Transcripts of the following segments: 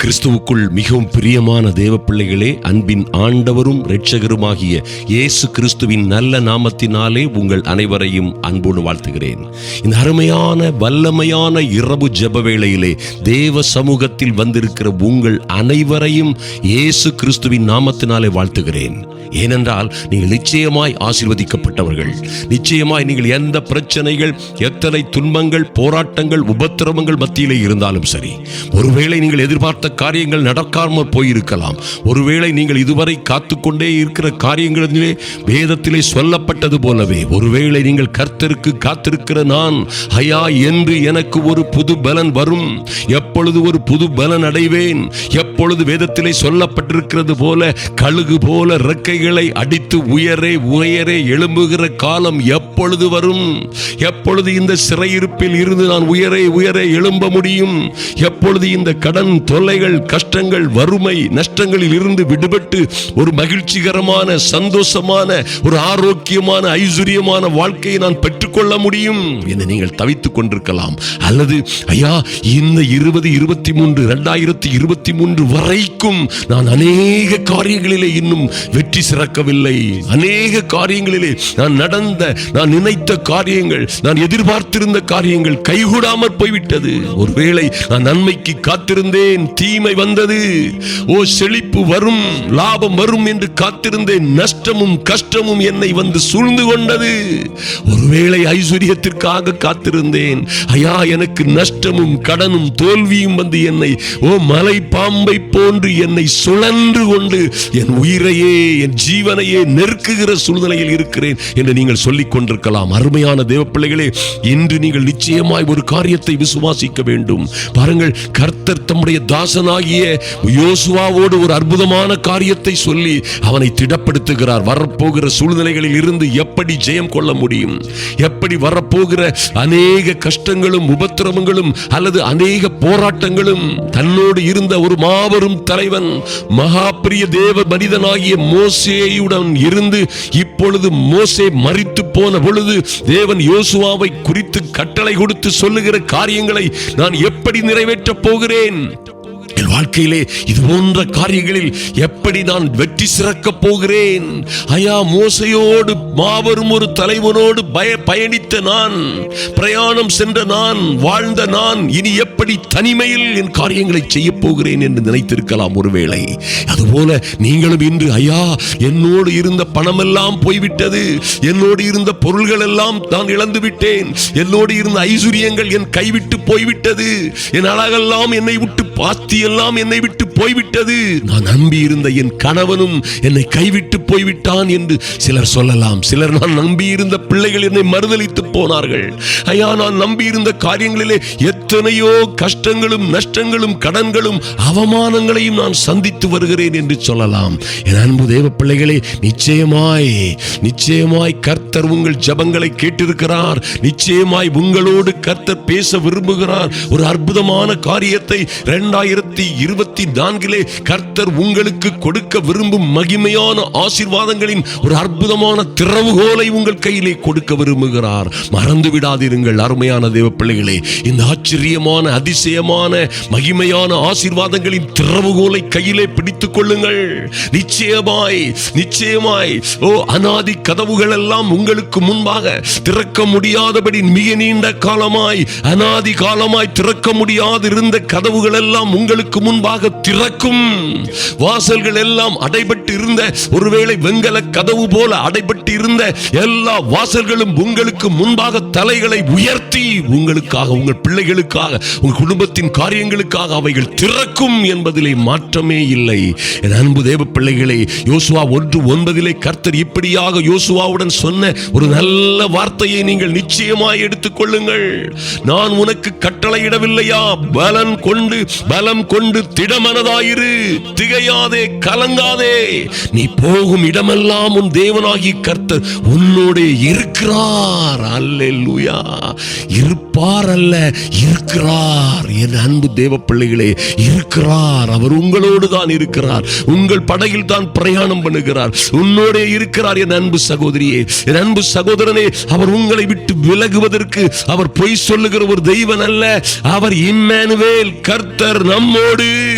கிறிஸ்துவுக்குள் மிகவும் பிரியமான தேவ பிள்ளைகளே அன்பின் ஆண்டவரும் இரட்சகருமாகிய இயேசு கிறிஸ்துவின் நல்ல நாமத்தினாலே உங்கள் அனைவரையும் அன்போடு வாழ்த்துகிறேன். இந்த அருமையான வல்லமையான இரவு ஜப வேளையிலே தேவ சமூகத்தில் வந்திருக்கிற உங்கள் அனைவரையும் இயேசு கிறிஸ்துவின் நாமத்தினாலே வாழ்த்துகிறேன். ஏனென்றால் நீங்கள் நிச்சயமாய் ஆசீர்வதிக்கப்பட்டவர்கள். நிச்சயமாய் நீங்கள் எந்த பிரச்சனைகள் எத்தனை துன்பங்கள் போராட்டங்கள் உபத்திரவங்கள் மத்தியிலே இருந்தாலும் சரி ஒருவேளை நீங்கள் எதிர்பார்த்த காரியங்கள் நடக்காமல் போயிருக்கலாம். ஒருவேளை நீங்கள் இதுவரை காத்துக்கொண்டே இருக்கிற காரியங்களிலே வேதத்திலே சொல்லப்பட்டது போலவே ஒருவேளை நீங்கள் கர்த்தருக்கு காத்திருக்கிற நான் ஹயா என்று எனக்கு ஒரு புது பலன் வரும். எப்பொழுது ஒரு புது பலன் அடைவேன்? எப்பொழுது வேதத்திலே சொல்லப்பட்டிருக்கிறது போல கழுகு போல ரெக்கைகளை அடித்து உயரே உயரே எழும்புகிற காலம் எப்பொழுது வரும்? எப்பொழுது இந்த சிறையிருப்பில் இருந்து நான் உயரே உயரே எழும்ப முடியும்? எப்பொழுது இந்த கடன் தொல்லைகள் கஷ்டங்கள் வறுமை நஷ்டங்களில் இருந்து விடுபட்டு ஒரு மகிழ்ச்சிகரமான சந்தோஷமான ஒரு ஆரோக்கியமான ஐஸ்வர்யமான வாழ்க்கையை நான் பெற்றுக்கொள்ள முடியும் என்று நீங்கள் தவித்துக் கொண்டிருக்கலாம். அல்லது ஐயா இந்த இருபது இருபத்தி மூன்று இரண்டாயிரத்தி இருபத்தி மூன்று வரைக்கும் நான் அநேக காரியங்களிலே இன்னும் வெற்றி சிறக்கவில்லை. அநேக காரியங்களிலே நான் நடந்த நான் நினைத்த காரியங்கள் நான் எதிர்பார்த்திருந்த காரியங்கள் கைகூடாமற் போய்விட்டது. ஒருவேளை நான் நன்மைக்கு காத்திருந்தேன் தீமை வந்தது. ஓ செழிப்பு வரும் லாபம் வரும் என்று காத்திருந்தேன் நஷ்டமும் கஷ்டமும் என்னை வந்து சூழ்ந்து கொண்டது. ஒருவேளை ஐஸ்வர்யத்திற்காக காத்திருந்தேன். ஐயா எனக்கு நஷ்டமும் கடனும் தோல்வியும் வந்து என்னை ஓ மலை பாம்பை போன்று என்னை சுழன்று கொண்டு என் உயிரையே என் ஜீவனையே நெருக்குகிற சூழ்நிலையில் இருக்கிறேன் என்று நீங்கள் சொல்லிக் கொண்டிருக்கலாம். அருமையான தேவ பிள்ளைகளே இன்று நீங்கள் நிச்சயமாய் ஒரு காரியத்தை விசுவாசிக்க வேண்டும். பாருங்கள் கர்த்தர் தம்முடைய தாசனாகிய யோசுவாவோடு ஒரு அற்புதமான காரியத்தை சொல்லி அவனை திடப்படுத்துகிறார். வரப்போகிற சூழ்நிலைகளில் இருந்து எப்படி ஜெயம் கொள்ள முடியும்? எப்படி வரப்போகிற அநேக கஷ்டங்களும் உபத்திரவங்களும் அல்லது அநேக போராட்டங்களும்? தன்னோடு இருந்த ஒரு மாபெரும் தலைவன் மகா பிரிய தேவ மனிதனாகிய மோசேயுடன் இருந்து இப்பொழுது மோசே மறித்து போன பொழுது தேவன் யோசுவாவை குறித்து கட்டளை கொடுத்து சொல்லுகிற காரியங்களை நான் எப்படி நிறைவேற்றப் போகிறேன்? என் வாழ்க்கையிலே இது போன்ற காரியங்களில் எப்படி நான் வெற்றி சிறக்க போகிறேன்? ஐயா மோசையோடு மாபெரும் ஒரு தலைவனோடு பய பயணித்த நான் பிரயாணம் சென்ற நான் வாழ்ந்த நான் இனி எப்படி தனிமையில் என் காரியங்களை செய்ய போகிறேன் என்று நினைத்திருக்கலாம் ஒருவேளை. அதுபோல நீங்களும் இன்று ஐயா என்னோடு இருந்த பணமெல்லாம் போய்விட்டது. என்னோடு இருந்த பொருள்கள் எல்லாம் நான் இழந்து விட்டேன். என்னோடு இருந்த ஐஸ்வர்யங்கள் என் கைவிட்டு போய்விட்டது. என் அழகெல்லாம் என்னை விட்டு பாத்தி எல்லாம் என்னை விட்டு போய்விட்டது. நான் நம்பி இருந்த என் கணவனும் என்னை கைவிட்டு போய்விட்டான் என்று சிலர் சொல்லலாம். சிலர் நான் நம்பி இருந்த பிள்ளைகள் என்னை மறுதளித்து போனார்கள். ஐயா நான் நம்பி இருந்த காரியங்களிலே எத்தனையோ கஷ்டங்களும் நஷ்டங்களும் கடன்களும் அவமானங்களையும் நான் சந்தித்து வருகிறேன் என்று சொல்லலாம். என் அன்பு தேவ பிள்ளைகளே நிச்சயமாய் நிச்சயமாய் கர்த்தர் உங்கள் ஜபங்களை கேட்டிருக்கிறார். நிச்சயமாய் உங்களோடு கர்த்தர் பேச விரும்புகிறார். ஒரு அற்புதமான காரியத்தை இரண்டாயிரத்தி இருபத்தி நான்கிலே கர்த்தர் உங்களுக்கு கொடுக்க விரும்பும் மகிமையான ஆசீர்வாதங்களின் ஒரு அற்புதமான திறவுகோலை உங்கள் கையிலே கொடுக்க விரும்புகிறார். மறந்து விடாதிருங்கள் அருமையான தேவ பிள்ளைகளே. இந்த ஆச்சரியமான அதிசயமான மகிமையான ஆசீர்வாதங்களின் திறவுகோலை கையிலே பிடித்துக் கொள்ளுங்கள். நிச்சயமாய் நிச்சயமாய். ஓ அனாதி கதவுகள் எல்லாம் உங்களுக்கு முன்பாக திறக்க முடியாதபடி மிக நீண்ட காலமாய் அனாதி காலமாய் திறக்க முடியாது இருந்த கதவுகள் எல்லாம் உங்களுக்கு முன்பாக திறக்கும் வாசல்கள் எல்லாம் அடைபட்டு இருந்த ஒருவேளை வெங்கல கதவு போல அடைபட்டு இருந்த எல்லா வாசல்களும் உங்களுக்கு முன்பாக தலைகளை உயர்த்தி உங்களுக்காக உங்கள் பிள்ளைகளுக்காக உங்கள் குடும்பத்தின் காரியங்களுக்காக அவைகள் திறக்கும் என்பதிலே மாற்றமே இல்லை. என் அன்பு தேவ பிள்ளைகளை யோசுவா ஒன்று ஒன்பதிலே கர்த்தர் இப்படியாக யோசுவாவுடன் சொன்ன ஒரு நல்ல வார்த்தையை நீங்கள் நிச்சயமாய் எடுத்துக்கொள்ளுங்கள். நான் உனக்கு கட்டளையிடவில்லையா? பலன் கொண்டு பலம் கொண்டு திடமனதாயிரு. திகையாதே கலங்காதே. நீ போகும் இடமெல்லாம் உன் தேவனாகி கர்த்தர் உன்னோட இருக்கிறார். அல்லேலூயா. இருப்பார் அல்ல இருக்கிறார். என் அன்பு தேவ பிள்ளைகளே இருக்கிறார். அவர் உங்களோடு தான் இருக்கிறார். உங்கள் படகில் தான் பிரயாணம் பண்ணுகிறார். உன்னோட இருக்கிறார் என் அன்பு சகோதரியே. என் அன்பு சகோதரனே அவர் உங்களை விட்டு விலகுவதற்கு அவர் பொய் சொல்லுகிற ஒரு தெய்வன் அல்ல. அவர் இம்மானுவேல் கர்த்தர் நம்மோடு.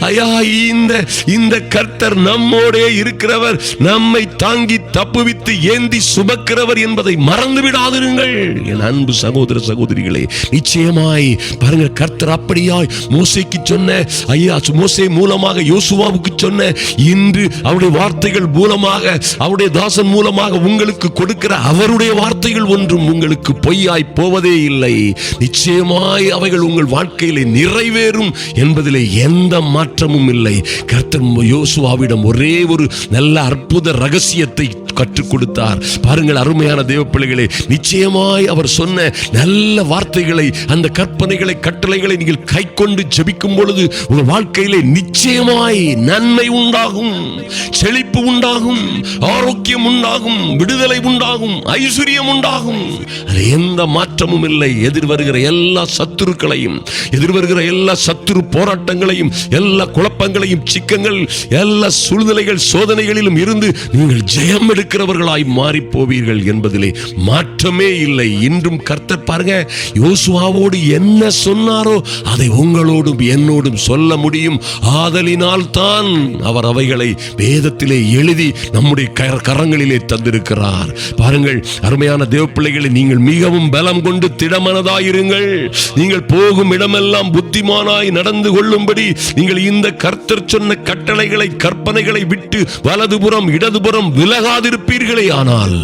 ஐயா இந்த இந்த கர்த்தர் நம்மோடே இருக்கிறவர் நம்மை தாங்கி தப்புவித்து ஏந்தி சுமக்கிறவர் என்பதை மறந்து விடாதிருங்கள் என் அன்பு சகோதர சகோதரிகளே நிச்சயமாய் பாருங்க கர்த்தர் அப்படியாய் மோசைக்கு சொன்ன ஐயா மோசை மூலமாக யோசுவாவுக்கு சொன்ன இன்று அவருடைய வார்த்தைகள் மூலமாக அவருடைய தாசன் மூலமாக உங்களுக்கு கொடுக்கிற அவருடைய வார்த்தைகள் ஒன்றும் உங்களுக்கு பொய்யாய் போவதே இல்லை. நிச்சயமாய் அவைகள் உங்கள் வாழ்க்கையிலே நிறைவேறும் என்பதிலே எந்த எந்த மாற்றமும் இல்லை. கர்த்தர் யோசுவாவிடம் ஒரே ஒரு நல்ல அற்புத ரகசியத்தை கற்றுக் கொடுத்தார். பாருங்கள் அருமையான தேவ பிள்ளைகளே நிச்சயமாய் அவர் சொன்ன நல்ல வார்த்தைகளை அந்த கற்பனைகளை கட்டளைகளை நீங்கள் கை கொண்டு ஜபிக்கும் பொழுது உங்கள் வாழ்க்கையிலே நிச்சயமாய் நன்மை உண்டாகும் செழிப்பு உண்டாகும் ஆரோக்கியம் உண்டாகும் விடுதலை உண்டாகும் ஐஸ்வர்யம் உண்டாகும். எந்த மாற்றமும் இல்லை. எதிர் வருகிற எல்லா சத்துருக்களையும் எதிர் வருகிற எல்லா சத்துரு போராட்டங்களையும் எல்லா குழப்பங்களையும் சிக்கங்கள் எல்லா சூழ்நிலைகள் சோதனைகளிலும் இருந்து நீங்கள் ஜெயம் எடுக்கிறவர்களாய் மாறி போவீர்கள் என்பதிலே மாற்றமே இல்லை. இன்றும் கர்த்தர் பாருங்க யோசுவாவோடு என்ன சொன்னாரோ அதை உங்களோடும் என்னோடும் சொல்ல முடியும். ஆதலினால் தான் அவர் அவைகளை வேதத்திலே எழுதி நம்முடைய கரங்களிலே தந்திருக்கிறார். பாருங்கள் அருமையான தேவ பிள்ளைகளை நீங்கள் மிகவும் பலம் கொண்டு திடமனதாயிருங்கள். நீங்கள் போகும் இடமெல்லாம் புத்திமானாய் நடந்து கொள்ளும்படி நீங்கள் இந்த கர்த்தர் சொன்ன கட்டளைகளை கற்பனைகளை விட்டு வலதுபுறம் இடதுபுறம் விலகாதிருப்பீர்களே ஆனால்.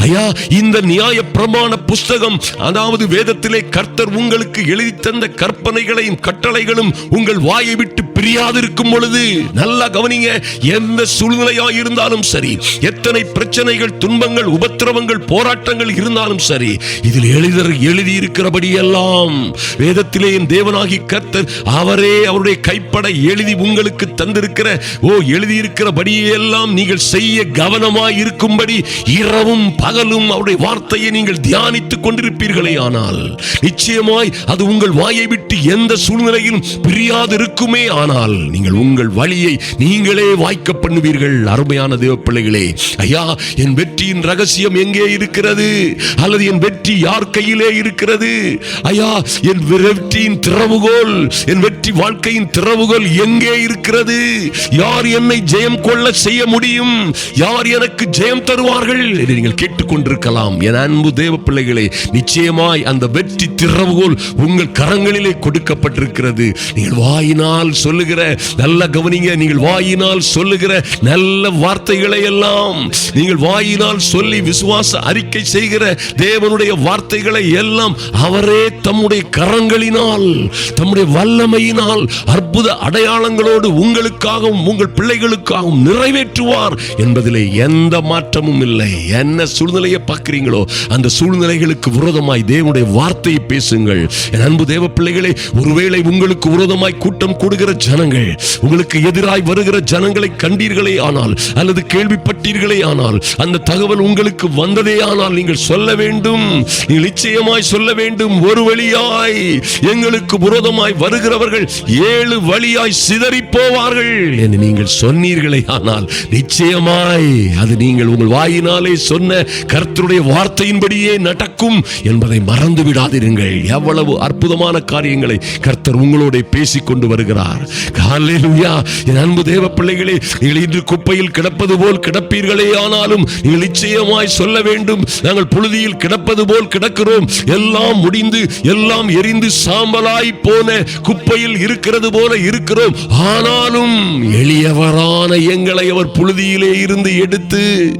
ஐயா இந்த நியாய பிரமாண புஸ்தகம் அதாவது வேதத்திலே கர்த்தர் உங்களுக்கு எழுதி தந்த கற்பனைகளையும் கட்டளைகளும் உங்கள் வாயை விட்டு பிரியாதிருக்கும் பொழுது நல்லா கவனிங்க எந்த சூழ்நிலையா இருந்தாலும் சரி எத்தனை பிரச்சனைகள் துன்பங்கள் உபத்திரவங்கள் போராட்டங்கள் இருந்தாலும் சரி இதில் எழுதர் எழுதி இருக்கிறபடி எல்லாம் வேதத்திலே தேவனாகி கர்த்தர் அவரே அவருடைய கை வாய்ப்பட எழுதி உங்களுக்கு தந்திருக்கிற ஓ எழுதியிருக்கிறபடியே எல்லாம் நீங்கள் செய்ய கவனமாய் இருக்கும்படி இரவும் பகலும் அவருடைய வார்த்தையை நீங்கள் தியானித்துக் கொண்டிருப்பீர்களே ஆனால் நிச்சயமாய் அது உங்கள் வாயை விட்டு எந்த சூழ்நிலையிலும் பிரியாது இருக்குமே ஆனால் நீங்கள் உங்கள் வழியை நீங்களே வாய்க்க பண்ணுவீர்கள் அருமையான தேவ பிள்ளைகளே ஐயா என் வெற்றியின் ரகசியம் எங்கே இருக்கிறது? அல்லது என் வெற்றி யார் கையிலே இருக்கிறது? ஐயா என் வெற்றியின் திறவுகோல் என் வெற்றி வாழ்க்கையின் திறவுகோல் எங்கே இருக்கிறது? யார் என்னை ஜெயம் கொள்ள செய்ய முடியும்? யார் எனக்கு ஜெயம் தருவார்கள்? என்று நீங்கள் கேட்டுக்கொண்டிருக்கலாம். என் அன்பு தேவ பிள்ளைகளே நிச்சயமாய் அந்த வெற்றி திறவுகோல் உங்கள் கரங்களிலே கொடுக்கப்பட்டிருக்கிறது. நீங்கள் வாயினால் சொல்லுகிற நல்ல கவனிங்க நீங்கள் வாயினால் சொல்லுகிற நல்ல வார்த்தைகளை எல்லாம் நீங்கள் வாயினால் சொல்லி விசுவாச அறிக்கை செய்கிற தேவனுடைய வார்த்தைகளை எல்லாம் அவரே தம்முடைய கரங்களினால் தம்முடைய வல்லமையினால் அற்புத அடையாளங்களோடு உங்களுக்காகவும் உங்கள் பிள்ளைகளுக்காகவும் நிறைவேற்றுவார் என்பதிலே எந்த மாற்றமும் இல்லை. என்ன சூழ்நிலையை பார்க்குறீங்களோ அந்த சூழ்நிலைகளுக்கு விரோதமாய் தேவனுடைய வார்த்தையை பேசுங்கள். என் அன்பு தேவ பிள்ளைகளே ஒருவேளை உங்களுக்கு விரோதமாய் கூட்டம் கூடுகிற ஜனங்கள் உங்களுக்கு எதிராய் வருகிற ஜனங்களை கண்டீர்களே ஆனால் அல்லது கேள்விப்பட்டீர்களே ஆனால் அந்த தகவல் உங்களுக்கு வந்ததே ஆனால் நீங்கள் சொல்ல வேண்டும். நீங்கள் நிச்சயமாய் சொல்ல வேண்டும். ஒரு வழியாய் எங்களுக்கு விரோதமாய் வருகிறவர்கள் ஏழு வழியாய் சிதறி போவார்கள் என்று நீங்கள் சொன்னீர்களே ஆனால் நிச்சயமாய் அது நீங்கள் உங்கள் வாயினாலே சொன்ன கர்த்தருடைய வார்த்தையின்படியே நடக்கும் என்பதை மறந்து விடாதிருங்கள். எவ்வளவு அற்புதமான காரியங்களை கர்த்தர் உங்களோட பேசிக் கொண்டு வருகிறார். ஹalleluya. என் அன்பு தேவ பிள்ளைகளே நீங்கள் இன்று குப்பையில் கிடப்பது போல் கிடப்பீர்களே ஆனாலும் நீங்கள் நிச்சயமாய் சொல்ல வேண்டும். நாங்கள் புழுதியில் கிடப்பது போல் கிடக்கிறோம். எல்லாம் முடிந்து எல்லாம் எரிந்து சாம்பலாய் போன குப்பையில் இருக்கிறது போல இருக்கிறோம். ஆனாலும் எளியவரான எங்களை அவர் புழுதியிலே இருந்து எடுத்து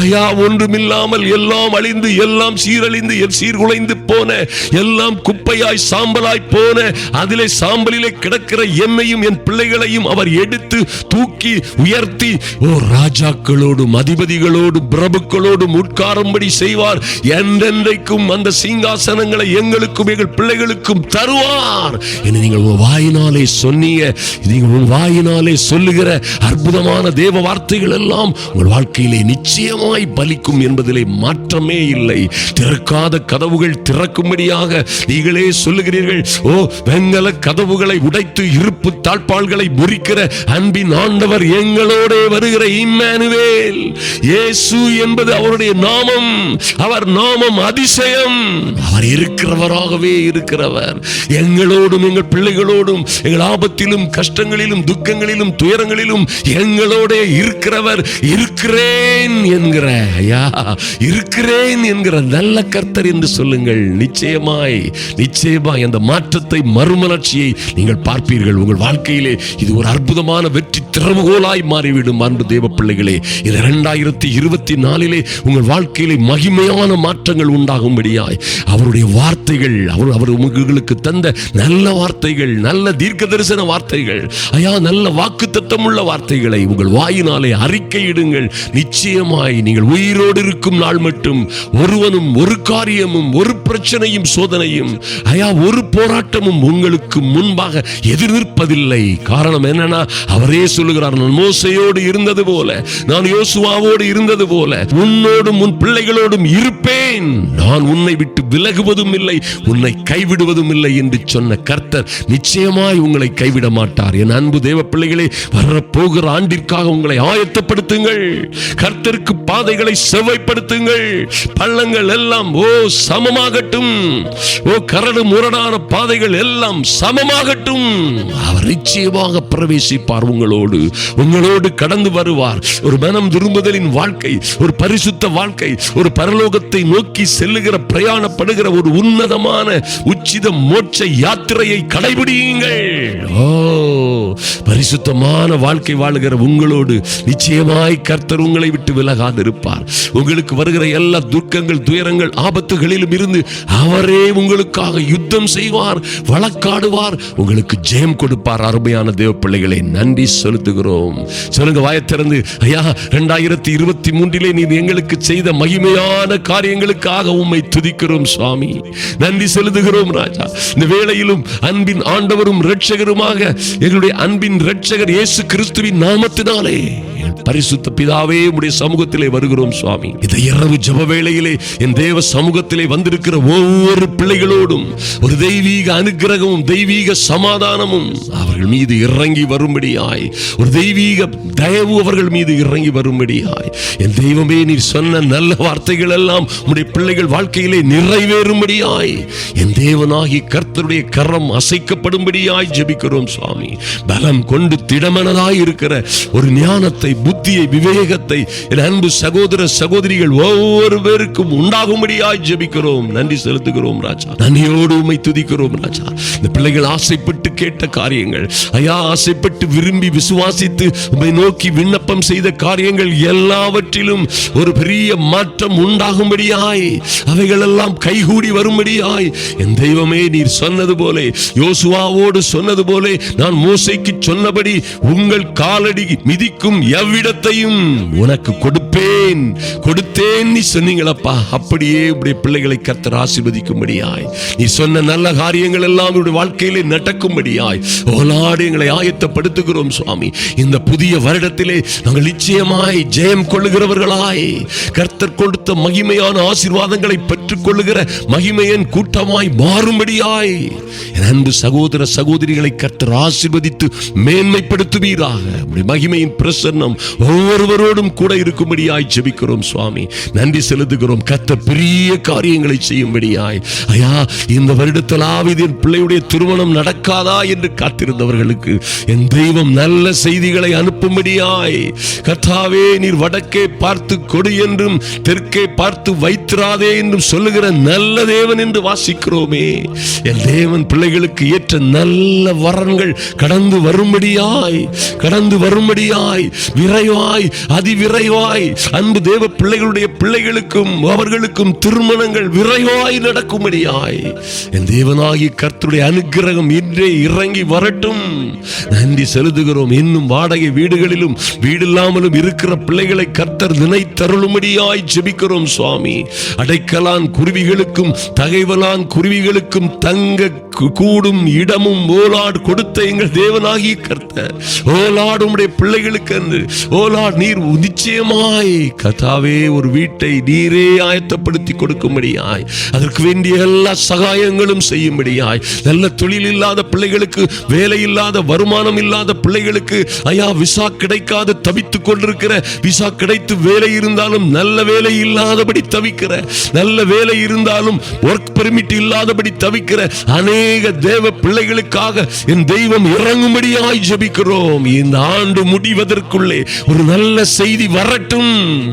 ஐயா ஒன்றுமில்லாமல் எல்லாம் அழிந்து எல்லாம் சீரழிந்து சீர்குலைந்து போன எல்லாம் குப்பையாய் சாம்பலாய் போன அதிலே சாம்பலிலே கிடக்கிற என்னையும் என் பிள்ளைகளையும் அவர் எடுத்து தூக்கி உயர்த்தி ஓ ராஜாக்களோடும் அதிபதிகளோடும் பிரபுக்களோடும் உட்காரும்படி செய்வார். என்றென்றைக்கும் அந்த சிங்காசனங்களை எங்களுக்கும் எங்கள் பிள்ளைகளுக்கும் தருவார். என்று நீங்கள் வாயினாலே சொன்ன சொன்னீங்க. நீங்கள் உங்கள் வாயினாலே சொல்லுகிற அற்புதமான தேவ வார்த்தைகள் எல்லாம் உங்கள் வாழ்க்கையிலே நிச்சயமாய் பலிக்கும் என்பதிலே மாற்றமே இல்லை. திறக்காத கதவுகள் திறக்கும்படியாக நீங்களே சொல்லுகிறீர்கள். ஓ வெங்கல கதவுகளை உடைத்து இருப்பு தாழ்பாள்களை முறிக்கிற அன்பின் ஆண்டவர் எங்களோட வருகிற இம்மானுவேல். இயேசு என்பது அவருடைய நாமம். அவர் நாமம் அதிசயம். அவர் இருக்கிறவராகவே இருக்கிறவர். எங்களோடும் எங்கள் பிள்ளைகளோடும் எங்கள் ஆபத்திலும் கஷ்டங்களிலும் துக்கங்களிலும் துயரங்களிலும் எங்களோட இருக்கிறவர் இருக்கிறேன் என்கிற ஐயா இருக்கிறேன் என்கிற நல்ல கர்த்தர் என்று சொல்லுங்கள். நிச்சயமாய் நிச்சயமாய் அந்த மாற்றத்தை மறுமலர்ச்சியை நீங்கள் பார்ப்பீர்கள். உங்கள் வாழ்க்கையிலே இது ஒரு அற்புதமான வெற்றி திறவுகோலாய் மாறிவிடும் அன்பு தேவ பிள்ளைகளே. இது இரண்டாயிரத்தி இருபத்தி நாலிலே உங்கள் வாழ்க்கையிலே மகிமையான மாற்றங்கள் உண்டாகும்படியாய் அவருடைய வார்த்தைகள் அவர் அவர் உங்களுக்கு தந்த நல்ல வார்த்தைகள் நல்ல தீர்க்க தரிசன வார்த்தைகள். ஐயா நல்ல வாக்கு உள்ள வார்த்தைகளை உங்கள் வாயினாலே அறிக்கையிடுங்கள். நிச்சயமாய் நீங்கள் உயிரோடு இருக்கும் நாள் மட்டும் ஒருவனும் ஒரு காரியமும் ஒரு பிரச்சனையும் சோதனையும் ஐயா ஒரு போராட்டமும் உங்களுக்கு முன்பாக எதிர்நிற்பதில்லை. காரணம் என்னன்னா அவரே சொல்லுகிறார் நான் மோசையோடு இருந்தது போல நான் யோசுவாவோடு இருந்தது போல உன்னோடும் உன் பிள்ளைகளோடும் இருப்பேன். நான் உன்னை விட்டு விலகுவதும் இல்லை உன்னை கைவிடுவதும் இல்லை என்று சொன்ன கர்த்தர் நிச்சயமாய் உங்களை கைவிட மாட்டார் என் அன்பு தேவ பிள்ளைகளே வரப்போகிற ஆண்டிற்காக உங்களை ஆயத்தப்படுத்துங்கள். கர்த்தருக்கு பாதைகளை செவ்வாய்ப்படுத்துங்கள். பள்ளங்கள் எல்லாம் ஓ சமமாகட்டும். ஓ கரடு முரடான பாதைகள் எல்லாம் சமமாகட்டும். அவர் நிச்சயமாக பிரவேசிப்பார் உங்களோடு. உங்களோடு கடந்து வருவார். ஒரு மனம் திரும்புதலின் வாழ்க்கை ஒரு பரிசுத்த வாழ்க்கை ஒரு பரலோகத்தை நோக்கி செல்லுகிற பிரயாணப்படுகிற ஒரு உன்னதமான உச்சித மோட்ச யாத்திரையை கடைபிடியுங்கள். ஓ பரிசுத்தமான வாழ்க்கை வாழுகிற உங்களோடு நிச்சயமாய் கர்த்தர் உங்களை விட்டு விலகாதிருப்பார். உங்களுக்கு வருகிற எல்லா துர்க்கங்கள் துயரங்கள் ஆபத்துகளிலும் இருந்து அவரே உங்களுக்காக யுத்தம் செய்வார் வழக்காடுவார். உங்களுக்கு ஜெயம் கொடுப்பார். அருமையான தேவ பிள்ளைகளை நன்றி செலுத்துகிறோம். சொல்லுங்க வாயத்திறந்து ஐயா இரண்டாயிரத்தி இருபத்தி மூன்றிலே நீர் எங்களுக்கு செய்த மகிமையான காரியங்களுக்காக உம்மை துதிக்கிறோம் சுவாமி. நன்றி செலுத்துகிறோம் ராஜா. இந்த வேளையிலும் அன்பின் ஆண்டவரும் இரட்சகருமாக எங்களுடைய அன்பின் இரட்சகர் இயேசு கிறிஸ்துவின் நாமத்தினாலே. பரிசுத்த பிதாவே உடைய சமூகத்திலே வருகிறோம் சுவாமி. இந்த இரவு ஜப வேளையிலே என் தேவ சமூகத்திலே வந்திருக்கிற ஒவ்வொரு பிள்ளைகளோடும் ஒரு தெய்வீக அனுக்கிரகமும் தெய்வீக சமாதானமும் அவர்கள் மீது இறங்கி வரும்படியாய். ஒரு தெய்வீக தயவு அவர்கள் மீது இறங்கி வரும்படியாய். என் தெய்வமே நீர் சொன்ன நல்ல வார்த்தைகள் எல்லாம் உடைய பிள்ளைகள் வாழ்க்கையிலே நிறைவேறும்படியாய். என் தேவனாகி கர்த்தருடைய கரம் அசைக்கப்படும்படியாய் ஜெபிக்கிறோம் சுவாமி. பலம் கொண்டு திடமனதாய் இருக்கிற ஒரு ஞானத்தை புத்தியை விவேகத்தை என் அன்பு சகோதர சகோதரிகள் ஒவ்வொரு பேருக்கும் உண்டாகும்படியாய் ஜெபிக்கிறோம். நன்றி செலுத்துகிறோம் ராஜா. நன்றியோடு உண்மை துதிக்கிறோம் ராஜா. இந்த பிள்ளைகள் ஆசைப்பட்டு கேட்ட காரியங்கள் ஐயா ஆசைப்பட்டு விரும்பி விசுவாசித்து உண்மை நோக்கி விண்ணப்பம் செய்த காரியங்கள் எல்லாவற்றிலும் ஒரு பெரிய மாற்றம் உண்டாகும்படியாய் அவைகளெல்லாம் கைகூடி வரும்படியாய் என் தெய்வமே நீர் சொன்னது போல யோசுவாவோடு சொன்னது போல நான் மோசைக்கு சொன்னபடி உங்கள் காலடி மிதிக்கும் கிரீடத்தையும் உனக்கு கொடுப்பேன். கொடுத்தேன் நீ சொன்னீங்களப்பா. அப்படியே உடைய பிள்ளைகளை கர்த்தர் ஆசிர்வதிக்கும்படியாய். நீ சொன்ன நல்ல காரியங்கள் எல்லாம் உடைய வாழ்க்கையிலே நடக்கும்படியாய். ஓலாடு எங்களை ஆயத்தப்படுத்துகிறோம் சுவாமி. இந்த புதிய வருடத்திலே நாங்கள் நிச்சயமாய் ஜெயம் கொள்ளுகிறவர்களாய். கர்த்தர் கொடுத்த மகிமையான ஆசீர்வாதங்களை பெற்றுக் கொள்ளுகிற மகிமையின் கூட்டமாய் மாறும்படியாய். அன்பு சகோதர சகோதரிகளை கர்த்தர் ஆசிர்வதித்து மேன்மைப்படுத்துவீராக. மகிமையின் பிரசன்னம் ஒவ்வொருவரோடும் கூட இருக்கும்படியாய் ஜெபிக்கிறோம் சுவாமி. நன்றி செலுத்துகிறோம். கத்த பெரிய காரியங்களை செய்யும்படியாய். ஐயா இந்த வருடத்தில் ஆவிதின் பிள்ளையுடைய திருமணம் நடக்காதா என்று காத்திருந்தவர்களுக்கு என் தெய்வம் நல்ல செய்திகளை அனுப்பும்படியாய். கத்தாவே நீர் வடக்கே பார்த்து கொடு என்றும் தெற்கே பார்த்து வைத்திராதே என்றும் சொல்லுகிற நல்ல தேவன் என்று வாசிக்கிறோமே. என் தேவன் பிள்ளைகளுக்கு ஏற்ற நல்ல வரன்கள் கடந்து வரும்படியாய் கடந்து வரும்படியாய் விரை விரைவாய் அதிவிரைவாய். அன்பு தேவ பிள்ளைகளுடைய பிள்ளைகளுக்கும் அவர்களுக்கும் திருமணங்கள் விரைவாய் நடக்கும்படியாய். என் தேவனாகி கர்த்தருடைய அனுகிரகம் இன்றே இறங்கி வரட்டும். நன்றி செலுத்துகிறோம். இன்னும் வாடகை வீடுகளிலும் வீடில்லாமலும் இருக்கிற பிள்ளைகளை கர்த்தர் நினைத்தருளும்படியாய் ஜெபிக்கிறோம் சுவாமி. அடைக்கலான் குருவிகளுக்கும் தகைவலான் குருவிகளுக்கும் தங்க கூடும் இடமும் ஓலாடு கொடுத்த எங்கள் தேவனாகி கர்த்தர். ஓலாடு உம்முடைய பிள்ளைகளுக்கு என்று ஓலா நீர் நிச்சயமாய் கதாவே ஒரு வீட்டை நீரே ஆயத்தப்படுத்தி கொடுக்கும்படியாய். அதற்கு வேண்டிய எல்லா சகாயங்களும் செய்யும்படியாய். நல்ல தொழில் இல்லாத பிள்ளைகளுக்கு வேலை இல்லாத வருமானம் இல்லாத பிள்ளைகளுக்கு ஐயா விசா கிடைக்காத தவித்துக் கொண்டிருக்கிற. விசா கிடைத்து வேலை இருந்தாலும் நல்ல வேலை இல்லாதபடி தவிக்கிற. நல்ல வேலை இருந்தாலும் ஒர்க் பெர்மிட் இல்லாதபடி தவிக்கிற. அநேக தேவ பிள்ளைகளுக்காக என் தெய்வம் இறங்கும்படியாய் ஜபிக்கிறோம். இந்த ஆண்டு முடிவதற்குள்ளே ஒரு நல்ல செய்தி வரட்டும்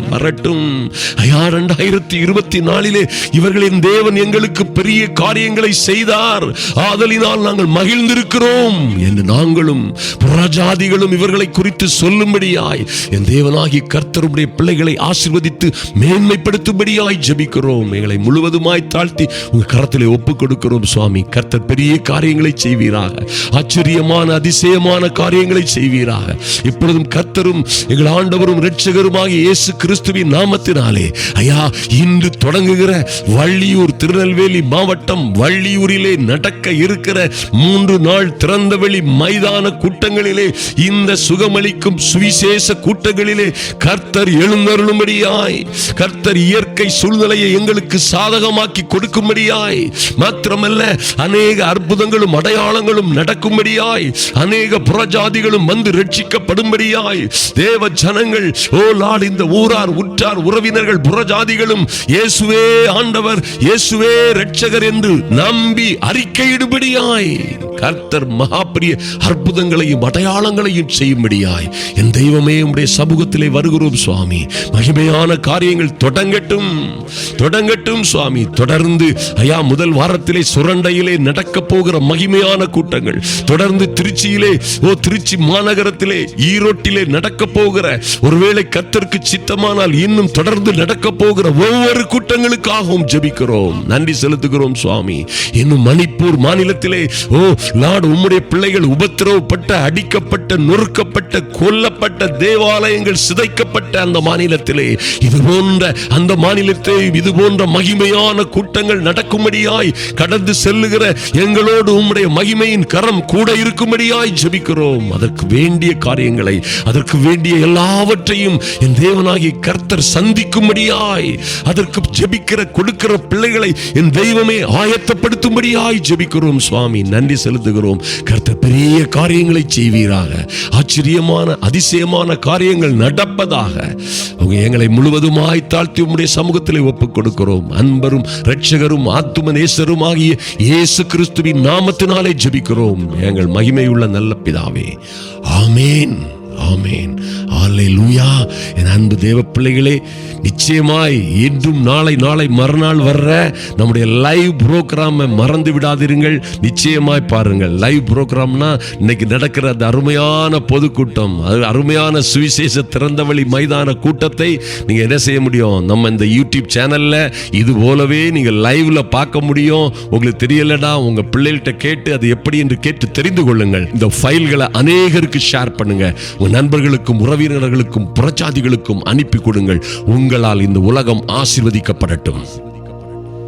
வரட்டும். ஐயா ரெண்டாயிரத்தி இருபத்தி நாலிலே இவர்களின் தேவன் எங்களுக்கு பெரிய காரியங்களை செய்தார். ஆதலினால் நாங்கள் மகிழ்ந்திருக்கிறோம் என்று நாங்களும் புறஜாதிகளும் இவர்களை குறித்து சொல்லும்படியாய் என் தேவனாகி கர்த்தருடைய பிள்ளைகளை ஆசிர்வதித்து மேன்மைப்படுத்தும்படியாய் ஜபிக்கிறோம். எங்களை முழுவதுமாய் தாழ்த்தி உங்கள் கரத்திலே ஒப்புக் கொடுக்கிறோம் சுவாமி. கர்த்தர் பெரிய காரியங்களை செய்வீராக. ஆச்சரியமான அதிசயமான காரியங்களை செய்வீராக. இப்பொழுதும் கர்த்தரும் எங்கள் ஆண்டவரும் இரட்சகருமாகிய இயேசு கிறிஸ்துவின் நாமத்தினாலே. ஐயா இன்று தொடங்குகிற வள்ளியூர் திருநெல்வேலி மாவட்டம் வள்ளியூரிலே நடக்க இருக்கிற மூன்று நாள் திறந்தவெளி மைதான கூட்டங்களிலே இந்த சுகமளிக்கும் சுவிசேஷ கூட்டங்களிலே கர்த்தர் எழுந்தருளும்படியாய் கர்த்தர் இயற்கை சூழ்நிலையை எங்களுக்கு சாதகமாக்கி கொடுக்கும்படியாய் மாத்திரமல்ல அநேக அற்புதங்களும் அடையாளங்களும் நடக்கும்படியாய் அநேக புறஜாதிகளும் வந்து ரட்சிக்கப்படும்படியாய் தேவ ஜனங்கள் ஓ லார்ட் இந்த ஊரார் உற்றார் உறவினர்கள் புறஜாதிகளும் இயேசுவே ஆண்டவர் இயேசுவே இரட்சகர் என்று நம்பி அறிக்கையிடுபடியாய் கர்த்தர் மகாபிரிய அற்புதங்களையும் அடையாளங்களையும் செய்யும்படியாய் என் தெய்வமே உடைய சமூகத்திலே வருகிறோம் சுவாமி. மகிமையான காரியங்கள் தொடங்கட்டும் தொடங்கட்டும் சுவாமி. தொடர்ந்து ஐயா முதல் வாரத்திலே சுரண்டையிலே நடக்க போகிற மகிமையான கூட்டங்கள். தொடர்ந்து திருச்சியிலே ஓ திருச்சி மாநகரத்திலே ஈரோட்டிலே நடக்க போகிற. ஒருவேளை கத்திற்கு சித்தமானால் இன்னும் தொடர்ந்து நடக்க போகிற ஒவ்வொரு கூட்டங்களுக்காகவும் ஜெபிக்கிறோம். நன்றி செலுத்துகிறோம் சுவாமி. இன்னும் மணிப்பூர் மாநிலத்திலே ஓ லார்ட் உம்முடைய பிள்ளைகள் உபத்திரவப்பட்ட அடிக்கப்பட்ட நொறுக்கப்பட்ட கொல்லப்பட்ட தேவாலயங்கள் சிதைக்கப்பட்ட அந்த மாநிலத்திலே இது போன்ற அந்த மாநிலத்தை இது போன்ற மகிமையான கூட்டங்கள் நடக்கும்படியாய் கடந்து செல்லுகிற எங்களோடு உம்முடைய மகிமையின் கரம் கூட இருக்கும்படியாய் ஜெபிக்கிறோம். அதற்கு வேண்டிய காரியங்களை அதற்கு வேண்டிய எல்லாவற்றையும் என் தேவனாகி கர்த்தர் சந்திக்கும்படியாய் அதற்கு ஜெபிக்கிற கொடுக்கிற பிள்ளைகளை என் தெய்வமே ஆயத்தப்படுத்தும்படியாய் ஜெபிக்கிறோம் சுவாமி. நன்றி செலுத்துகிறோம். கர்த்தர் பெரிய காரியங்களை செய்வீராக. ஆச்சரியமான அதிசயமான காரியங்கள் நடப்பதாக அவங்க எங்களை முழுவதுமாய் தாழ்த்தி உம்முடைய சமூகத்தில் ஒப்புக் கொடுக்கிறோம். அன்பரும் ரட்சகரும் ஆத்தும நேசரும் ஆகிய இயேசு கிறிஸ்துவின் நாமத்தினாலே ஜெபிக்கிறோம். எங்கள் மகிமையுள்ள நல்ல பிதாவே. ஆமேன். ஆமேன். லூயா என் அன்பு தேவ பிள்ளைகளே நிச்சயமாய் இன்றும் நாளை நாளை மறுநாள் வர்ற நம்முடைய லைவ் ப்ரோக்ராமை மறந்து விடாதிருங்கள். நிச்சயமாய் பாருங்கள். லைவ் ப்ரோக்ராம்னா இன்னைக்கு நடக்கிற அந்த அருமையான பொதுக்கூட்டம் அது அருமையான சுவிசேஷ திறந்தவழி மைதான கூட்டத்தை நீங்கள் என்ன செய்ய முடியும்? நம்ம இந்த யூடியூப் சேனலில் இது போலவே நீங்கள் லைவில் பார்க்க முடியும். உங்களுக்கு தெரியலடா உங்கள் பிள்ளைகள்கிட்ட கேட்டு அது எப்படி என்று கேட்டு தெரிந்து கொள்ளுங்கள். இந்த ஃபைல்களை அநேகருக்கு ஷேர் பண்ணுங்க. உங்கள் நண்பர்களுக்கும் உறவினர்களுக்கும் புறச்சாதிகளுக்கும் அனுப்பி கொடுங்கள். உங்கள் உங்களால் இந்த உலகம் ஆசிர்வதிக்கப்படட்டும்.